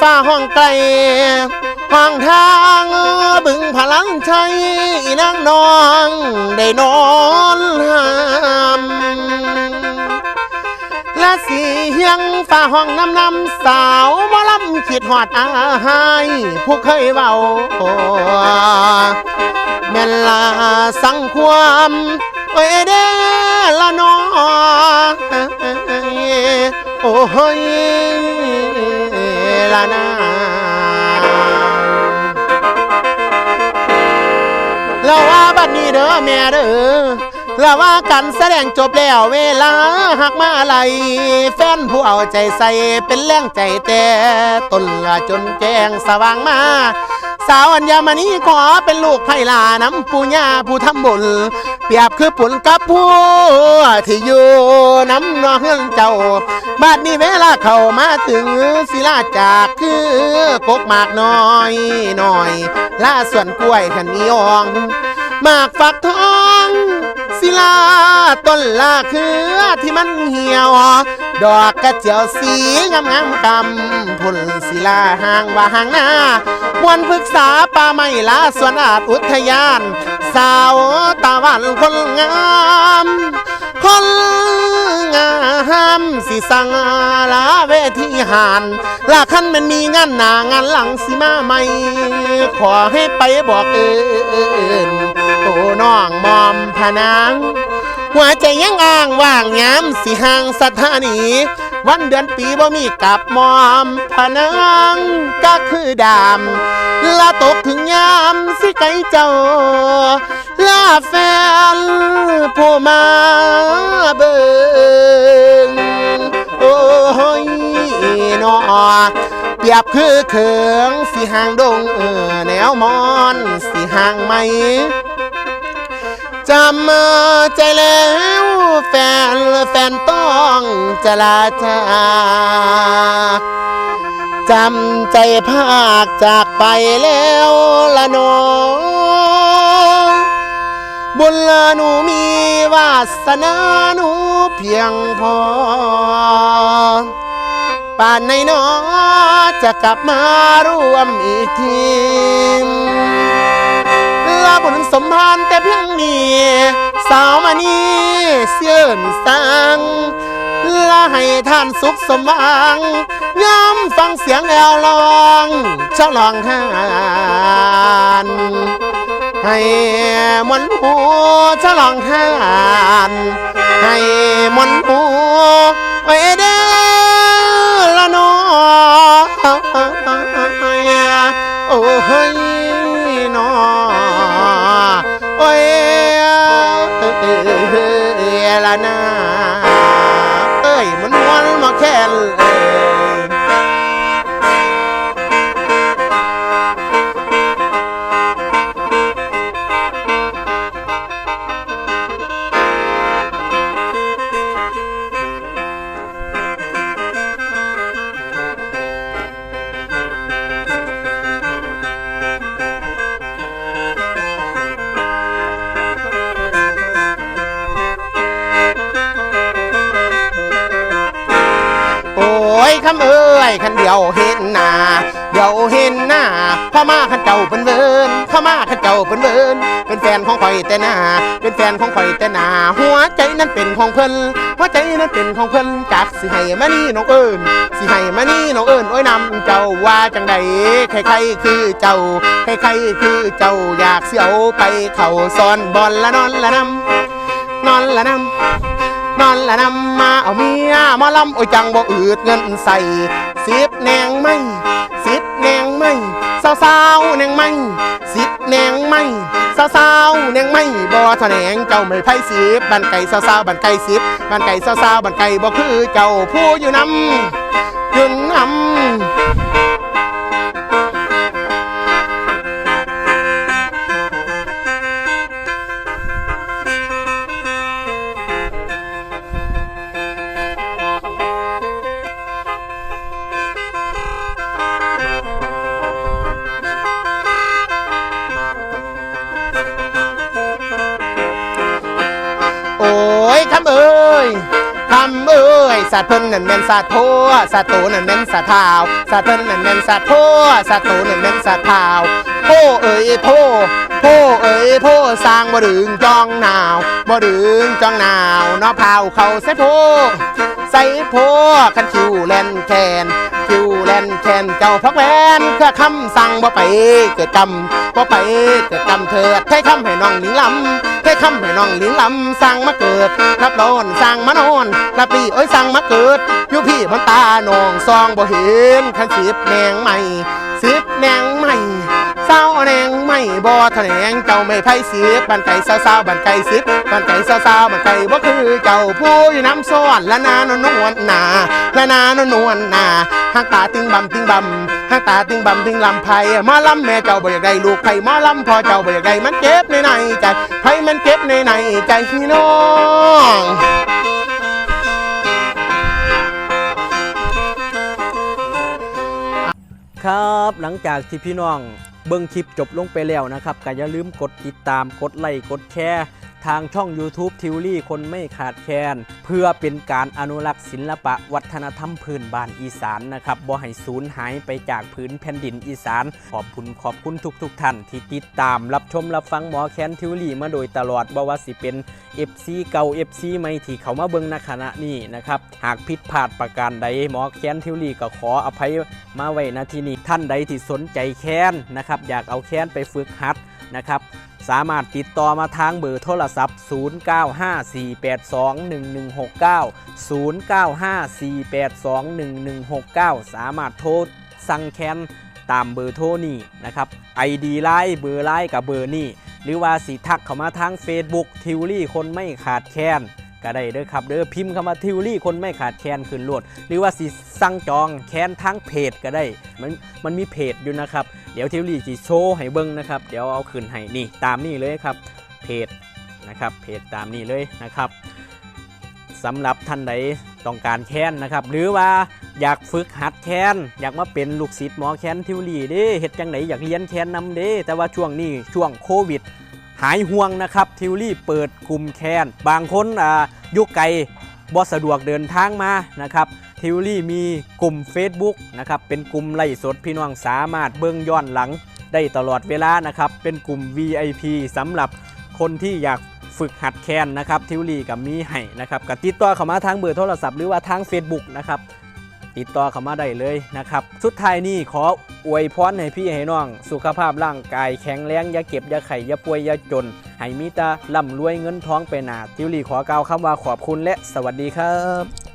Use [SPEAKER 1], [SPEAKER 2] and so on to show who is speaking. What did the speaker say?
[SPEAKER 1] ฟ้าห้องไกลห้องทางบึงพลังชัยนางนองได้นอนหามและสีเสียงฟ้าห้องน้ำน้ำสาวมอลำคิดหอดอายผู้เคยเบาแม่นลาสังความโอ้ยเด้ละนอโอ้ย ละนาเราว่าบัดนี้เด้อแม่เด้อเราว่ากันแสดงจบแล้วเวลาหักมาอะไรแฟนผู้เอาใจใส่เป็นแรงใจแต่ต้นละจนแจ้งสว่างมา สาวอัญญามณีขอเป็นลูกไผ่ลาน้ำปูญาผู้ทำบุญเปรียบคือปุ่นกับผู้ที่อยู่น้ำนองเจ้าบัดนี้เวลาเข้ามาถึงศิลาจากคือกกหมากน้อยน้อยล่าส่วนกล้วยขันนีอองหมากฝักทองศิลาต้นลาคือที่มันเหี่ยว ดอกกระเจียวสีงามงามกำพุ่น ลาห่างว่าห่างหน้าวันพฤกษาป่าไม้ลาสวนอาจอุทยาน สาวตาหวันคนงามคนงามสิสังลาเวทีหานลาคันมันมีงานหน้างานหลังสิมาใหม่ขอให้ไปบอกเอินโอ้น้องมอมพนางหัวใจยังอ้างว่างยามสิห่างสถานี วันเดือนปีบ่มีกับมอมพนางก็คือดามลาตกถึงยามสิไกเจ้าลาแฟนผู้มาเบิ่งโอ้ยนอเปรียบคือเขิงสิห่างดงเออแนวมอนสิห่างไหมจำใจแล้ว แฟนแฟนต้องจะลาจากจำใจภาคจากไปแล้วละนอบุญละหนูมีวาสนาหนูเพียงพอ ป่านในหนอจะกลับมาร่วมอีกที บุญสมพานแต่เพียงนี้สาวมานี่เสื่อนสังลาให้ท่านสุขสมหวังย้ำฟังเสียงแอวลองฉลองหานให้มนหูฉลองหานให้มนหูไว้เด้ ล คำเอ้ยคันเดียวเห็นหน้าเดียวเห็นหน้าพ่อมาขันเจ้าเป็นเวินพ่อมาขันเจ้าเป็นเวินเป็นแฟนของข่อยแต่หน้าเป็นแฟนของข่อยแต่หน้าหัวใจนั้นเป็นของเพิ่นหัวใจนั้นเป็นของเพิ่นจักสิให้มานี่น้องเอิญสิให้มานี่น้องเอิญโอ้ยนำเจ้าว่าจังใดใครๆคือเจ้าใครๆคือเจ้าอยากเสียวไปเข่าซ้อนบอลละนอนละนำนอนละนำ นอนละนำมาเอาเมียมาลำโอ้ยจังบ่อืดเงินใส่สิบแนงไม่สิบแนงไม่สาวสาวแนงไม่สิบแนงไม่สาวสาวแนงไม่บ่แถงเจ้าไม่ไพ่สิบบันไก่สาวสาวบันไก่สิบบันไก่สาวสาวบันไก่บ่คือเจ้าผู้อยู่นำยืนนำ คำเอ้ยทำเอ้ยสัตว์เพิ่นนั่นแม่นสัตว์โพสัตว์โตนั่นแม่นสัตว์เท้าสัตว์เพิ่นนั่นแม่นสัตว์โพสัตว์โตนั่นแม่นสัตว์เท้าโพเอ้ยโพโพเอ้ยโพสร้างบ่ดึงจองหนาวบ่ดึงจองหนาวเนาะเผาเขาใส่โพใส่โพคันคิวแลนแคนคิวแลนแคนเจ้าพักแวนเพื่อคำสั่งบ่ไปเกิดกรรมบ่ไปเกิดกรรมเถิดให้คำให้น้องหลิงลำให้คำให้น้องหลิงลำสั่งมาเกิดรับร้อนสั่งมานอนรับปีเอ้ยสั่งมาเกิดอยู่พี่มันตาหนองซองบ่เห็นคันสิบแนงใหม่สิบแนงใหม่ งใหม่บ่แถลงเจ้าไม่ไพ่สิบบันไก่เศร้าๆบันไก่สิบบันไก่เศร้าๆบันไก่บ่คือเจ้าผู้อยู่น้ำซ้อนละนานนวลนาละนานนวลนาหางตาติงบำติงบำหางตาติงบำติงลำไผ่มาลำแม่เจ้าบ่อยากได้ลูกไผ่มาลำพ่อเจ้าบ่อยากได้มันเจ็บในในใจไผ่มันเจ็บในในใจพี่น้อง
[SPEAKER 2] ครับหลังจากที่พี่น้อง เบิ่งคลิปจบลงไปแล้วนะครับก็อย่าลืมกดติดตามกดไลค์กดแชร์ทางช่อง YouTube ทิวลี่คนไม่ขาดแคลนเพื่อเป็นการอนุรักษ์ศิลปะวัฒนธรรมพื้นบ้านอีสานนะครับบ่ให้สูญหายไปจากพื้นแผ่นดินอีสาน ขอบคุณขอบคุณทุกๆทท่าน ที่ติดตามรับชมรับฟังหมอแคนทิวลี่มาโดยตลอดบ่ว่าสิเป็น FC เก่า FC ใหม่ที่เขามาเบิ่งณขณะนี้นะครับหากผิดพลาดประการใดหมอแคนทิวลี่ก็ขออภัยมาไว้ณที่นี้ท่านใดที่สนใจแค้นนะครับอยากเอาแค้นไปฝึกหัดนะครับสามารถติดต่อมาทางเบอร์โทรศัพท์ 0954821169 0954821169 สามารถโทรสั่งแค้นตามเบอร์โทรนี้นะครับ ID ไลน์เบอร์ไลน์กับเบอร์นี้หรือว่าสีทักเข้ามาทาง Facebook ทิวลี่คนไม่ขาดแค้น ก็ได้เด้อครับเด้อพิมพ์เข้ามาทิวลี่คนไม่ขาดแคลนขึ้นโลดหรือว่าสิสั่งจองแคนทั้งเพจก็ได้ มันมันมีเพจอยู่นะครับ เดี๋ยวทิวลี่สิโชว์ให้เบิ่งนะครับ เดี๋ยวเอาขึ้นให้นี่ตามนี่เลยครับ เพจนะครับเพจตามนี่เลยนะครับสำหรับท่านใดต้องการแคนนะครับ หรือว่าอยากฝึกหัดแคนอยากมาเป็นลูกศิษย์หมอแคนทิวลี่เด้เฮ็ดจังไดอยากเรียนแคนนำเด้แต่ว่าช่วงนี้ช่วงโควิด หายห่วงนะครับทิวลี่เปิดกลุ่มแคนบางคนอ่ายุไกลบ่สะดวกเดินทางมานะครับทิวลี่มีกลุ่ม Facebook นะครับเป็นกลุ่มไล่สดพี่น้องสามารถเบิ่งย้อนหลังได้ตลอดเวลานะครับเป็นกลุ่ม VIP สำหรับคนที่อยากฝึกหัดแคนนะครับทิวลี่กับมีให้นะครับกับติดต่อเข้ามาทางเบอร์โทรศัพท์หรือว่าทาง Facebook นะครับ ติดต่อเข้ามาได้เลยนะครับ สุดท้ายนี่ขออวยพรให้พี่ให้น้อง สุขภาพร่างกายแข็งแรงอย่าเก็บอย่าไข่อย่าป่วยอย่าจน ให้มีตาล่ำรวยเงินท้องไปหนาทิวลี่ขอกล่าวคำว่าขอบคุณและสวัสดีครับ